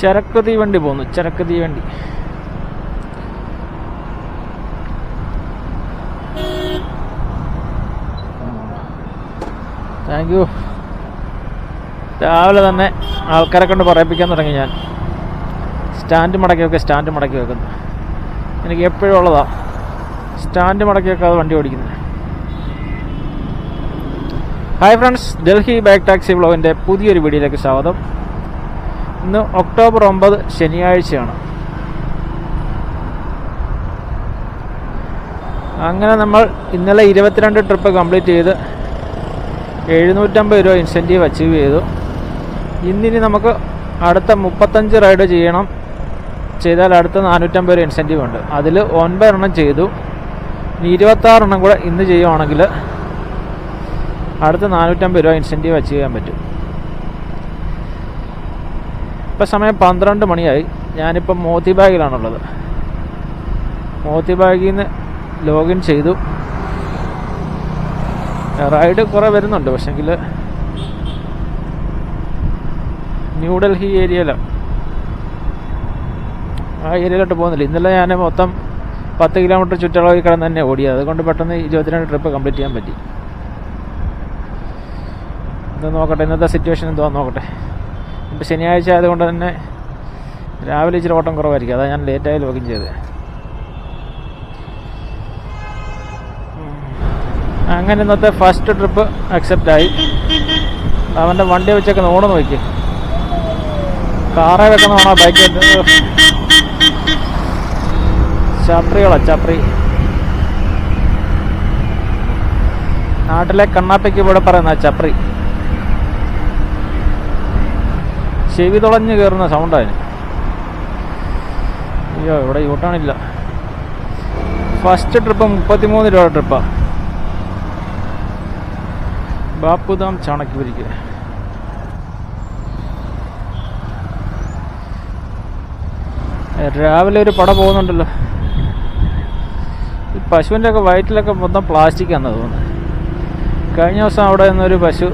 ചരക്ക് തീവണ്ടി പോകുന്നു ചരക്ക് തീവണ്ടി. താങ്ക് യു രാവിലെ തന്നെ ആൾക്കാരെ കൊണ്ട് പറയിപ്പിക്കാൻ തുടങ്ങി ഞാൻ. സ്റ്റാൻഡ് മടക്കി വെക്കുക സ്റ്റാൻഡ് മടക്കി വെക്കുന്നു എനിക്ക് എപ്പോഴും ഉള്ളതാ. സ്റ്റാൻഡ് മടക്കി വെക്കാതെ വണ്ടി ഓടിക്കുന്നത്. Hi friends Delhi back taxi വ്ളോഗിന്റെ പുതിയൊരു വീഡിയോയിലേക്ക് സ്വാഗതം. ഇന്ന് ഒക്ടോബർ ഒമ്പത് ശനിയാഴ്ചയാണ്. അങ്ങനെ നമ്മൾ ഇന്നലെ ഇരുപത്തിരണ്ട് ട്രിപ്പ് കംപ്ലീറ്റ് ചെയ്ത് എഴുന്നൂറ്റമ്പത് രൂപ ഇൻസെന്റീവ് അച്ചീവ് ചെയ്തു. ഇന്നിനി നമുക്ക് അടുത്ത മുപ്പത്തഞ്ച് റൈഡ് ചെയ്യണം. ചെയ്താൽ അടുത്ത നാനൂറ്റമ്പത് രൂപ ഇൻസെന്റീവ് ഉണ്ട്. അതിൽ ഒൻപതെണ്ണം ചെയ്തു. ഇനി ഇരുപത്താറെണ്ണം കൂടെ ഇന്ന് ചെയ്യുവാണെങ്കിൽ അടുത്ത നാനൂറ്റമ്പത് രൂപ ഇൻസെന്റീവ് അച്ചീവ് ചെയ്യാൻ പറ്റും. ഇപ്പം സമയം പന്ത്രണ്ട് മണിയായി. ഞാനിപ്പം മോത്തി ബാഗിലാണുള്ളത്. മോത്തി ബാഗിൽ നിന്ന് ലോഗിൻ ചെയ്തു. റൈഡ് കുറേ വരുന്നുണ്ട് പക്ഷെങ്കിൽ ന്യൂഡൽഹി ഏരിയയിലാണ് ആ ഏരിയയിലോട്ട് പോകുന്നില്ല. ഇന്നലെ ഞാൻ മൊത്തം പത്ത് കിലോമീറ്റർ ചുറ്റളവിൽ കിടന്ന് തന്നെ ഓടിയത് അതുകൊണ്ട് പെട്ടെന്ന് ഇരുപത്തിരണ്ട് ട്രിപ്പ് കംപ്ലീറ്റ് ചെയ്യാൻ പറ്റി. ഇത് നോക്കട്ടെ ഇന്നത്തെ സിറ്റുവേഷൻ എന്തോ നോക്കട്ടെ. ഇപ്പം ശനിയാഴ്ച ആയതുകൊണ്ട് തന്നെ രാവിലെ ഇച്ചിരി ഓട്ടം കുറവായിരിക്കും. അതാണ് ഞാൻ ലേറ്റായി ലോഗിൻ ചെയ്തത്. അങ്ങനെ ഇന്നത്തെ ഫസ്റ്റ് ട്രിപ്പ് അക്സെപ്റ്റ് ആയി. അവന്റെ വണ്ടി വെച്ചൊക്കെ ഓണ് നോക്കി. കാറേ വെക്കുന്നതാണോ ബൈക്ക് ചപ്രികളാ ചപ്രി. നാട്ടിലെ കണ്ണാപ്പയ്ക്ക് ഇവിടെ പറയുന്ന ചപ്രി. ചെവി തുളഞ്ഞ് കയറുന്ന സൗണ്ടാണ് അയ്യോ ഇവിടെ യൂട്ടാണില്ല ഫസ്റ്റ് ട്രിപ്പ് മുപ്പത്തിമൂന്ന് രൂപ ട്രിപ്പാണ് ബാപ്പുദാം ചാണക്യപുരിക്ക് രാവിലെ ഒരു പട പോകുന്നുണ്ടല്ലോ. ഈ പശുവിന്റെ ഒക്കെ വയറ്റിലൊക്കെ മൊത്തം പ്ലാസ്റ്റിക് ആണെന്ന് തോന്നുന്നു കഴിഞ്ഞ ദിവസം അവിടെ നിന്നൊരു പശു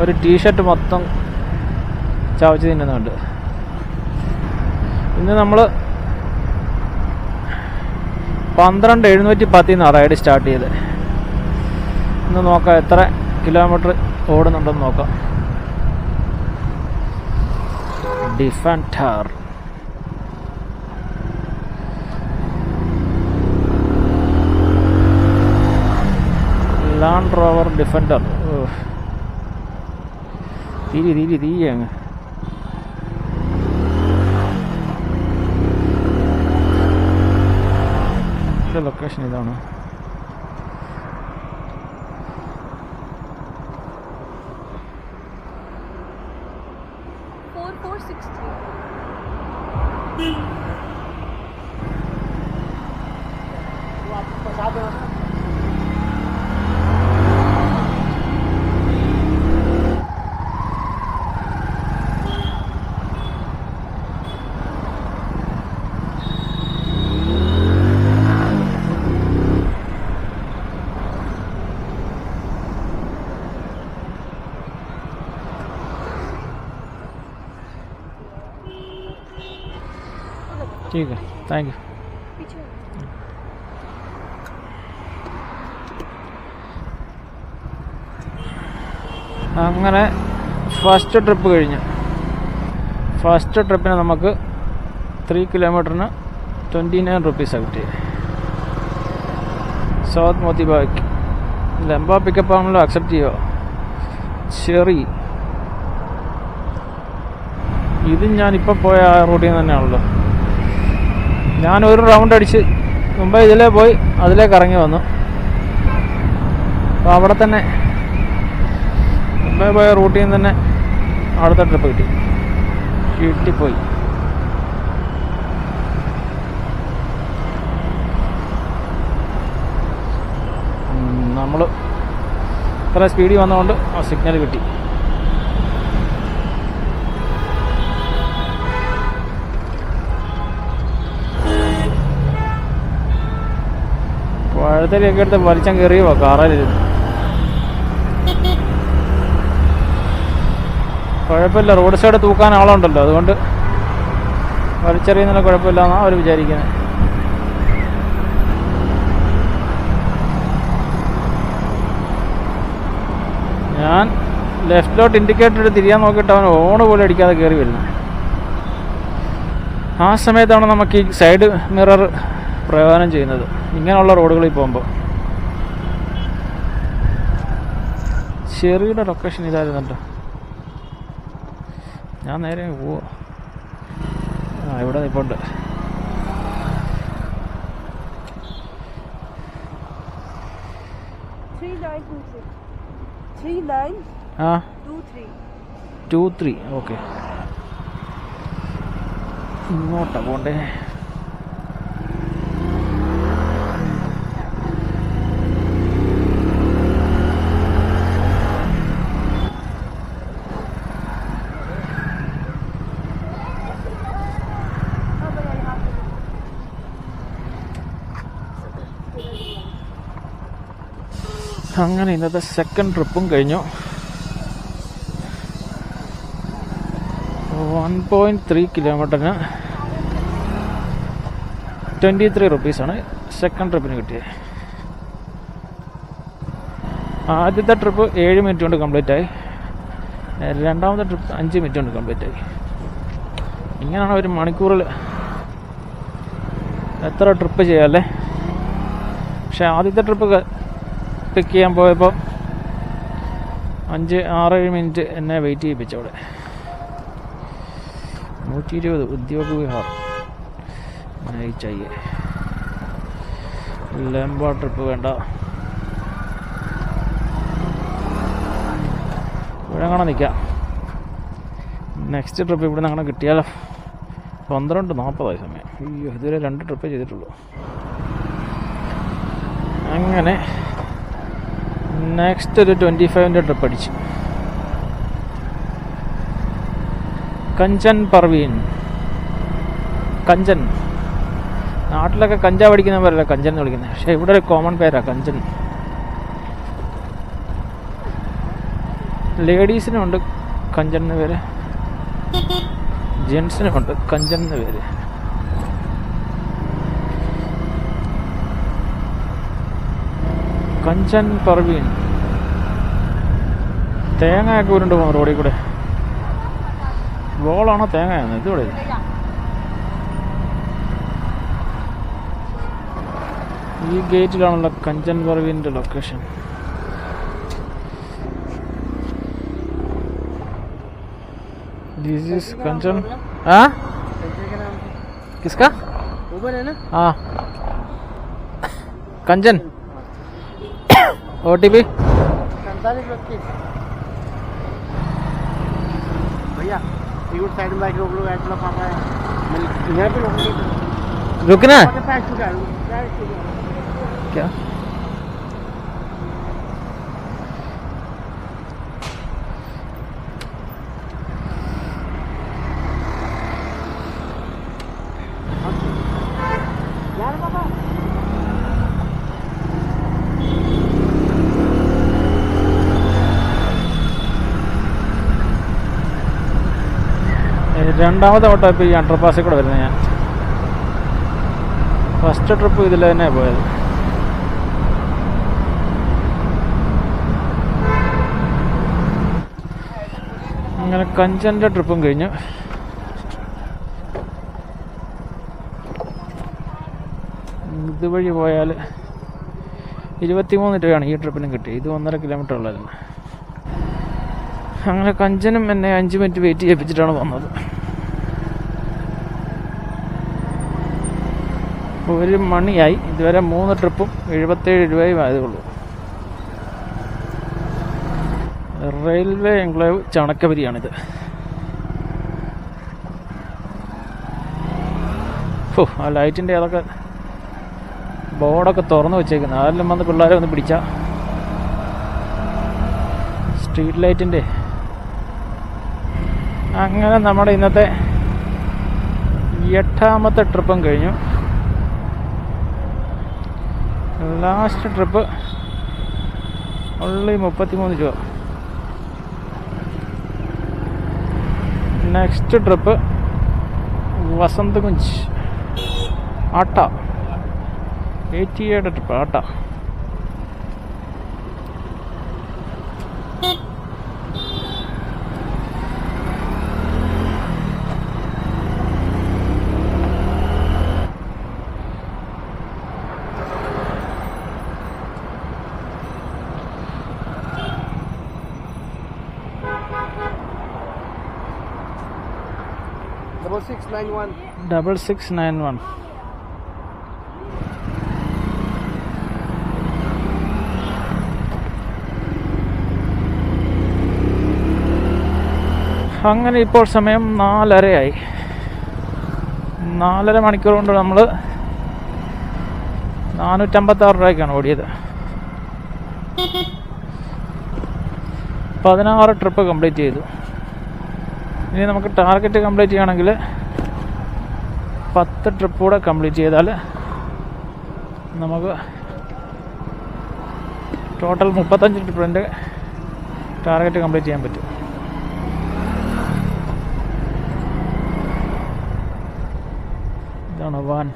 ഒരു ടീഷർട്ട് മൊത്തം ചവച്ച് തിന്നുന്നുണ്ട്. ഇന്ന് നമ്മൾ പന്ത്രണ്ട് എഴുന്നൂറ്റി പത്തിൽ നിന്നാണ് റൈഡ് സ്റ്റാർട്ട് ചെയ്ത്. ഇന്ന് നോക്കാം എത്ര കിലോമീറ്റർ ഓടുന്നുണ്ടെന്ന് നോക്കാം. ഡിഫൻഡർ ലാൻഡ് റോവർ ഡിഫൻഡർ തിരി തിരി തിരി ലൊക്കേഷൻ ഇതാണ്. four ठीक है താങ്ക് യു पीछे അങ്ങനെ ഫസ്റ്റ് ട്രിപ്പ് കഴിഞ്ഞു ഫസ്റ്റ് ട്രിപ്പിന് നമുക്ക് ത്രീ കിലോമീറ്ററിന് twenty nine rupees south Moti Moti bag ലംബ പിക്കപ്പ് ആണല്ലോ അക്സെപ്റ്റ് ചെയ്യുമോ ചെറി ഇതും ഞാനിപ്പോൾ പോയ ആ റൂട്ടിൽ നിന്ന് തന്നെയാണല്ലോ ഞാൻ ഒരു റൗണ്ട് അടിച്ച് മുമ്പ് ഇതിലേ പോയി അതിലേക്ക് ഇറങ്ങി വന്നു. അപ്പോൾ അവിടെ തന്നെ മുമ്പേ പോയ റൂട്ടിൽ നിന്ന് തന്നെ അടുത്ത ട്രിപ്പ് കിട്ടി. കിട്ടിപ്പോയി നമ്മൾ ഇത്ര സ്പീഡിൽ വന്നതുകൊണ്ട് ആ സിഗ്നൽ കിട്ടി. പഴത്തരിയൊക്കെ എടുത്ത് വലിച്ചം കയറിയോ കാറിലിരുന്ന് കുഴപ്പമില്ല റോഡ് സൈഡ് തൂക്കാൻ ആളുണ്ടല്ലോ അതുകൊണ്ട് വലിച്ചെറിയുന്നതിന് കുഴപ്പമില്ലെന്നാണ് അവർ വിചാരിക്കുന്നത് ഞാൻ ലെഫ്റ്റിലോട്ട് ഇൻഡിക്കേറ്റർ എടുത്ത് തിരിയാൻ നോക്കിയിട്ട് അവൻ ഓണ് പോലെ അടിക്കാതെ കയറി വരുന്നു. ആ സമയത്താണ് നമുക്ക് ഈ സൈഡ് മിറർ പ്രയോജനം ചെയ്യുന്നത്. ഇങ്ങനെയുള്ള റോഡുകളിൽ പോകുമ്പോൾ ചെറിയുടെ ലൊക്കേഷൻ ഇതായിരുന്നല്ലോ. ഞാൻ നേരെ പോവാ ആ ഇവിടെ നിൽപ്പുണ്ട്. Three ആ. ടു ത്രീ ഓക്കെ ഇങ്ങോട്ടാ പോണ്ടേ. അങ്ങനെ ഇന്നത്തെ സെക്കൻഡ് ട്രിപ്പും കഴിഞ്ഞു. വൺ പോയിന്റ് ത്രീ കിലോമീറ്ററിന് ട്വന്റി ത്രീ റുപ്പീസാണ് സെക്കൻഡ് ട്രിപ്പിന് കിട്ടിയത്. ആദ്യത്തെ ട്രിപ്പ് ഏഴ് മിനിറ്റ് കൊണ്ട് കംപ്ലീറ്റ് ആയി. രണ്ടാമത്തെ ട്രിപ്പ് അഞ്ച് മിനിറ്റ് കൊണ്ട് കംപ്ലീറ്റ് ആയി. ഇങ്ങനെയാണ് ഒരു മണിക്കൂറിൽ എത്ര ട്രിപ്പ് ചെയ്യാമല്ലേ പക്ഷേ ആദ്യത്തെ ട്രിപ്പ് പിക്ക് ചെയ്യാൻ പോയപ്പോൾ അഞ്ച് ആറേഴ് മിനിറ്റ് എന്നെ വെയിറ്റ് ചെയ്യിപ്പിച്ചവിടെ നൂറ്റി ഇരുപത് ഉദ്യോഗ വിഹാർ ലംബ ട്രിപ്പ് വേണ്ട. ഇവിടെ കാണാൻ നിൽക്കാം. നെക്സ്റ്റ് ട്രിപ്പ് ഇവിടെ നിന്ന് അങ്ങനെ കിട്ടിയാലോ? പന്ത്രണ്ട് നാൽപ്പതായി സമയം. അയ്യോ ഇതുവരെ രണ്ട് ട്രിപ്പേ ചെയ്തിട്ടുള്ളൂ. അങ്ങനെ നെക്സ്റ്റ് ഒരു ട്വന്റി ഫൈവിന്റെ ട്രിപ്പ് അടിച്ചു കഞ്ചൻ പർവീൻ കഞ്ചൻ. നാട്ടിലൊക്കെ കഞ്ചാവ് അടിക്കുന്ന പോലല്ല കഞ്ചൻ എന്ന് വിളിക്കുന്നത്. പക്ഷേ ഇവിടെ ഒരു കോമൺ പേരാണ് കഞ്ചൻ. ലേഡീസിനുണ്ട് കഞ്ചൻ എന്ന് പേര്. ജെൻസിനുമുണ്ട് കഞ്ചൻ എന്ന് പേര്. കഞ്ചൻ പർവീൻ തേങ്ങയൊക്കെ ഉരുണ്ട് പോകും റോഡിൽ കൂടെ ഗോളാണോ തേങ്ങയാണോ ഇതിവിടെ ഈ ഗേറ്റിലാണല്ലോ കഞ്ചൻ പർവീൻ്റെ ലൊക്കേഷൻ दिस इज कंचन हाँ किसका ऊबर है ना हाँ कंचन ओ टी पी भैया साइड में बाइक रोक लो ऐसा पापा है यहाँ पे रोक रुकना। क्या? രണ്ടാമത്തെ വട്ടം ഇപ്പോൾ ഈ അണ്ടർപാസിൽ കൂടെ വരുന്നത് ഞാൻ. ഫസ്റ്റ് ട്രിപ്പ് ഇതിൽ തന്നെ പോയത്. അങ്ങനെ കഞ്ചന്റെ ട്രിപ്പും കഴിഞ്ഞു. ഇതുവഴി പോയാൽ ഇരുപത്തിമൂന്ന് രൂപയാണ് ഈ ട്രിപ്പിനും കിട്ടിയത്. ഇത് ഒന്നര കിലോമീറ്റർ ഉള്ളായിരുന്നു അങ്ങനെ കഞ്ചനും എന്നെ അഞ്ച് മിനിറ്റ് വെയിറ്റ് ചെയ്യിപ്പിച്ചിട്ടാണ് വന്നത്. ഒരു മണിയായി. ഇതുവരെ മൂന്ന് ട്രിപ്പും എഴുപത്തേഴ് രൂപയും ആയതുള്ളൂ റെയിൽവേ എൻക്ലേവ് ചണക്കവരിയാണിത്. ഓ ആ ലൈറ്റിന്റെ അതൊക്കെ ബോർഡൊക്കെ തുറന്നു വെച്ചേക്കുന്നത് ആരെല്ലാം വന്ന് പിള്ളേരെ ഒന്ന് പിടിച്ച? സ്ട്രീറ്റ് ലൈറ്റിന്റെ അങ്ങനെ നമ്മുടെ ഇന്നത്തെ എട്ടാമത്തെ ട്രിപ്പും കഴിഞ്ഞു. ലാസ്റ്റ് ട്രിപ്പ് ഉള്ളി മുപ്പത്തിമൂന്ന് രൂപ. നെക്സ്റ്റ് ട്രിപ്പ് വസന്തകുഞ്ച് ആട്ട. എയ്റ്റി ഏഴ് ട്രിപ്പ് ആട്ട. Double six nine one. Double six nine one അങ്ങനെ ഇപ്പോൾ സമയം നാലരയായി. നാലര മണിക്കൂർ കൊണ്ട് നമ്മൾ നാനൂറ്റമ്പത്താറ് രൂപയ്ക്കാണ് ഓടിയത്. പതിനാറ് ട്രിപ്പ് കംപ്ലീറ്റ് ചെയ്തു. ഇനി നമുക്ക് ടാർഗറ്റ് കംപ്ലീറ്റ് ചെയ്യണമെങ്കിൽ പത്ത് ട്രിപ്പ് കൂടെ കംപ്ലീറ്റ് ചെയ്താൽ നമുക്ക് ടോട്ടൽ മുപ്പത്തഞ്ച് ട്രിപ്പിന്റെ ടാർഗറ്റ് കംപ്ലീറ്റ് ചെയ്യാൻ പറ്റും. ഇതാണ് വാൻ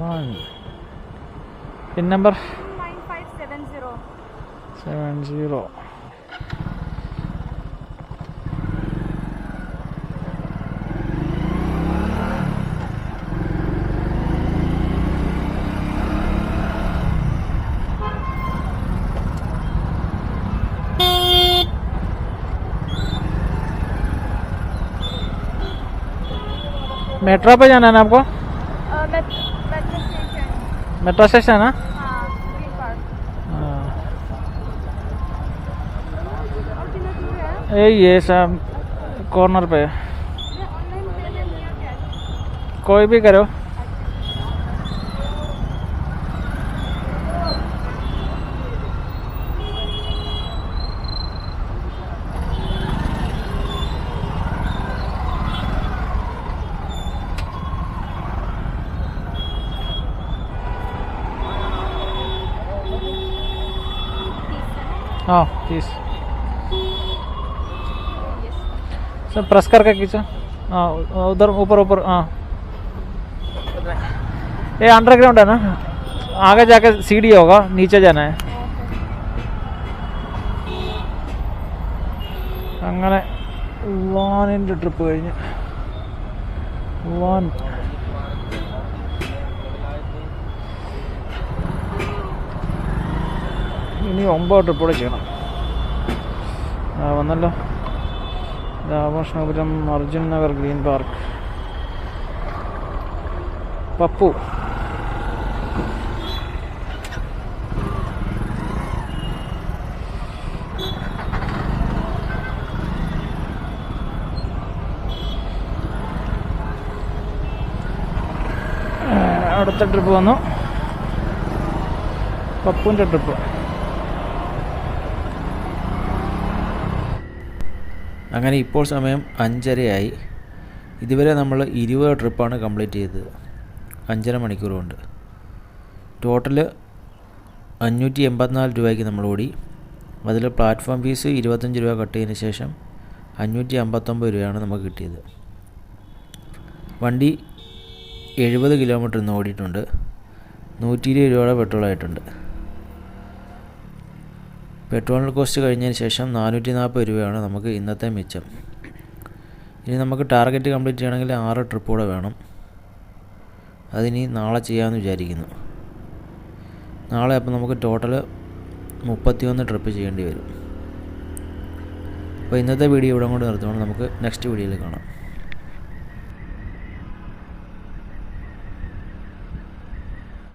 van pin number 9570. Seven zero metro पे जाना है ना आपको? Metro station. है? हाँ? हाँ। ए ये सब कॉर्नर पे। कोई भी करो। हाँ प्लीज सर प्रेस करके खींचो हाँ उ- उधर ऊपर ऊपर हाँ ये अंडरग्राउंड है ना आगे जाके सीढ़ी होगा नीचे जाना है അങ്ങനെ വാനിൻ്റെ ട്രിപ്പ് കഴിഞ്ഞ് വാൻ ഇനി ഒമ്പത് ട്രിപ്പോടെ ചെയ്യണം. വന്നല്ലോ. Ramakrishnapuram Arjun Nagar Green Park. Pappu. അടുത്ത ട്രിപ്പ് വന്നു. പപ്പുവിന്റെ ട്രിപ്പ്. അങ്ങനെ ഇപ്പോൾ സമയം അഞ്ചരയായി. ഇതുവരെ നമ്മൾ ഇരുപത് ട്രിപ്പാണ് കംപ്ലീറ്റ് ചെയ്തത്. അഞ്ചര മണിക്കൂർ കൊണ്ട് ടോട്ടൽ അഞ്ഞൂറ്റി എൺപത്തിനാല് രൂപയ്ക്ക് നമ്മൾ ഓടി. അതിൽ പ്ലാറ്റ്ഫോം ഫീസ് ഇരുപത്തഞ്ച് രൂപ കട്ട് ചെയ്തതിന് ശേഷം അഞ്ഞൂറ്റി അമ്പത്തൊമ്പത് രൂപയാണ് നമുക്ക് കിട്ടിയത്. വണ്ടി എഴുപത് കിലോമീറ്റർ ഇന്ന് ഓടിയിട്ടുണ്ട്. നൂറ്റി ഇരുപത് രൂപയുടെ പെട്രോൾ ആയിട്ടുണ്ട് പെട്രോളിന് കോസ്റ്റ് കഴിഞ്ഞതിന് ശേഷം നാനൂറ്റി നാൽപ്പത് രൂപയാണ് നമുക്ക് ഇന്നത്തെ മിച്ചം. ഇനി നമുക്ക് ടാർഗറ്റ് കംപ്ലീറ്റ് ചെയ്യണമെങ്കിൽ ആറ് ട്രിപ്പ് കൂടെ വേണം. അതിനി നാളെ ചെയ്യാമെന്ന് വിചാരിക്കുന്നു. നാളെ അപ്പോൾ നമുക്ക് ടോട്ടൽ മുപ്പത്തിയൊന്ന് ട്രിപ്പ് ചെയ്യേണ്ടി വരും. അപ്പോൾ ഇന്നത്തെ വീഡിയോ ഇവിടെ കൊണ്ട് നിർത്തുകൊണ്ട് നമുക്ക് നെക്സ്റ്റ് വീഡിയോയിൽ കാണാം.